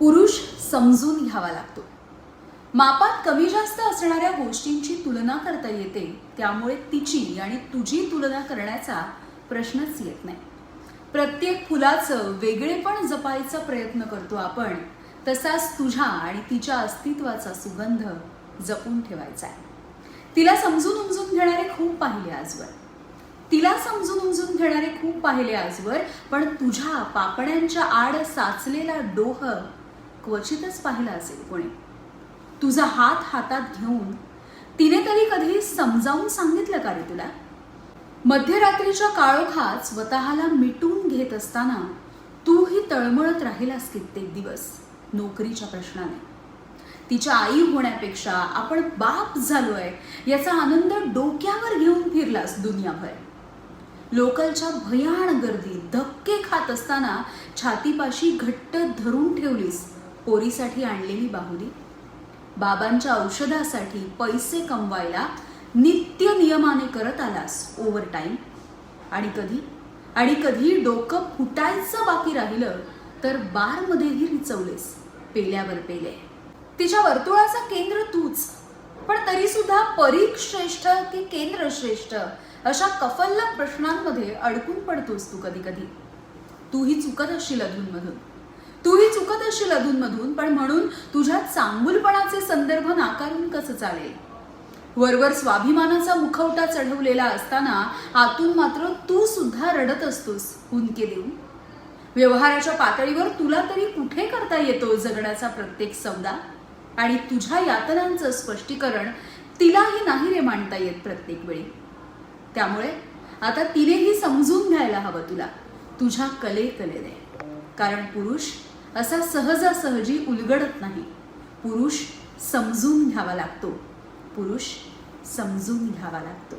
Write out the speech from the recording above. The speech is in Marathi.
पुरुष समजून घ्यावा लागतो. मापात कमी जास्त असणाऱ्या गोष्टींची तुलना करता येते त्यामुळे तिची आणि तुझी तुलना करण्याचा प्रश्नच येत नाही. प्रत्येक फुलाचं वेगळेपण जपायचा प्रयत्न करतो आपण तसाच तुझ्या आणि तिच्या अस्तित्वाचा सुगंध जपून ठेवायचा आहे. तिला समजून उमजून घेणारे खूप पाहिले आजवर. तिला समजून उमजून घेणारे खूप पाहिले आजवर पण तुझ्या पापण्यांच्या आड साचलेला डोह क्वचितच पाहिला असेल कोणी. तुझा हात हातात घेऊन तिने तरी कधी समजावून सांगितलं का रे तुला? मध्यरात्रीच्या काळोखात स्वतःला मिटून घेत असताना तूही तळमळत राहिलास कित्येक दिवस नोकरीच्या प्रश्नाने. तिच्या आई होण्यापेक्षा आपण बाप झालोय याचा आनंद डोक्यावर घेऊन फिरलास दुनियाभर. लोकलच्या भयाण गर्दी धक्के खात असताना छातीपाशी घट्ट धरून ठेवलीस पोरीसाठी आणलेली बाहुली. बाबांच्या औषधासाठी पैसे कमवायला नित्य नियमाने करत आलास ओव्हर टाईम आणि कधी? आणि कधी डोकं फुटायचं बाकी राहिलं तर बारमध्येही रिचवलेस पेल्यावर पेले. तिच्या वर्तुळाचा केंद्र तूच. पण तरी सुद्धा परीख श्रेष्ठ की केंद्र श्रेष्ठ अशा कफल्ल प्रश्नांमध्ये अडकून पडतोस तू कधी कधी तूही चुकत असशील अधूनमधून. तूही चुकत असशील अधूनमधून पण म्हणून तुझ्या चांगुलपणाचे संदर्भ नाकारून कसं चालेल? वरवर स्वाभिमानाचा मुखवटा चढवलेला असताना आतून मात्र तू सुद्धा रडत असतोस हुंदके देऊन. व्यवहाराच्या पातळीवर तुला तरी कुठे करता येतो जगण्याचा प्रत्येक सौदा? आणि तुझ्या यातनांचं स्पष्टीकरण तिलाही नाही रे मांडता येत प्रत्येक वेळी. त्यामुळे आता तिनेही समजून घ्यायला हवं तुला तुझ्या कले कलेने कारण पुरुष असा सहजासहजी उलगडत नाही. पुरुष समजून घ्यावा लागतो. पुरुष समजून घ्यावा लागतो.